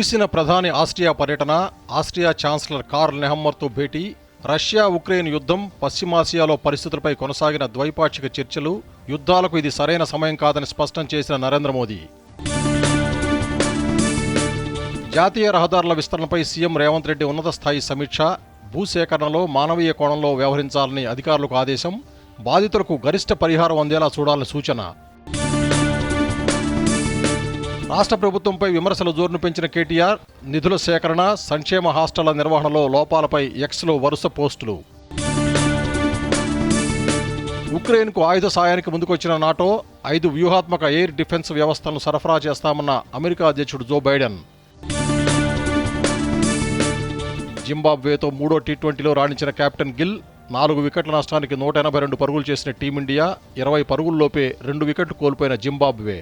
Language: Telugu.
ముగిసిన ప్రధాని ఆస్ట్రియా పర్యటన ఆస్ట్రియా ఛాన్సలర్ కార్ల్ నెహమ్మర్తో భేటీ రష్యా ఉక్రెయిన్ యుద్ధం పశ్చిమాసియాలో పరిస్థితులపై కొనసాగిన ద్వైపాక్షిక చర్చలు యుద్ధాలకు ఇది సరైన సమయం కాదని స్పష్టం చేసిన నరేంద్ర మోదీ. జాతీయ రహదారుల విస్తరణపై సీఎం రేవంత్ రెడ్డి ఉన్నత స్థాయి సమీక్ష భూసేకరణలో మానవీయ కోణంలో వ్యవహరించాలని అధికారులకు ఆదేశం బాధితులకు గరిష్ట పరిహారం అందేలా చూడాలని సూచన. రాష్ట్ర ప్రభుత్వంపై విమర్శలు జోరును పెంచిన కేటీఆర్ నిధుల సేకరణ సంక్షేమ హాస్టళ్ళ నిర్వహణలో లోపాలపై ఎక్స్లో వరుస పోస్టులు. ఉక్రెయిన్కు ఆయుధ సాయానికి ముందుకొచ్చిన నాటో ఐదు వ్యూహాత్మక ఎయిర్ డిఫెన్స్ వ్యవస్థలను సరఫరా చేస్తామన్న అమెరికా అధ్యక్షుడు జో బైడెన్. జింబాబ్వేతో మూడో టీ ట్వంటీలో రాణించిన కెప్టెన్ గిల్ నాలుగు వికెట్ల నష్టానికి నూట ఎనభై రెండు పరుగులు చేసిన టీమిండియా ఇరవై పరుగుల్లోపే రెండు వికెట్లు కోల్పోయిన జింబాబ్వే.